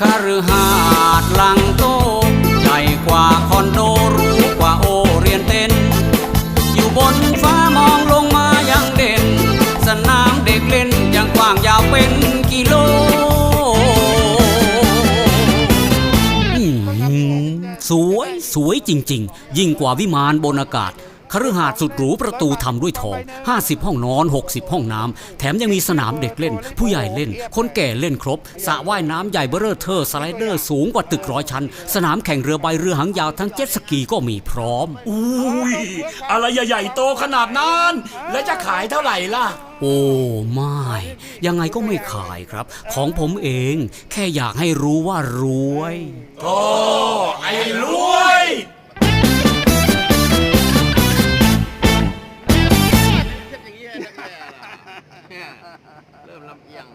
คฤหาสน์หลังโตใหญ่กว่าคอนโดรู้กว่าโอเรียนเต้น อยู่บนฟ้ามองลงมายังเด่น สนามเด็กเล่นยังกว้างยาวเป็นกิโลสวยสวยจริง ๆ ยิ่งกว่าวิมานบนอากาศ คฤหาสน์สุดหรูประตูทำด้วยทอง 50 ห้องนอน 60 ห้องน้ำ แถมยังมีสนามเด็กเล่น ผู้ใหญ่เล่น คนแก่เล่นครบสระว่ายน้ำใหญ่เบ้อเร่อเทอร์ สไลเดอร์สูงกว่าตึกร้อยชั้น สนามแข่งเรือใบเรือหางยาวทั้งเจ็ตสกีก็มีพร้อม อุ้ย อะไรใหญ่ๆโตขนาดนั้น แล้วจะขายเท่าไหร่ล่ะ โอ้ไม่ ยังไงก็ไม่ขายครับ ของผมเอง แค่อยากให้รู้ว่ารวยโอ้ไอ้รวย เริ่มลำเอียง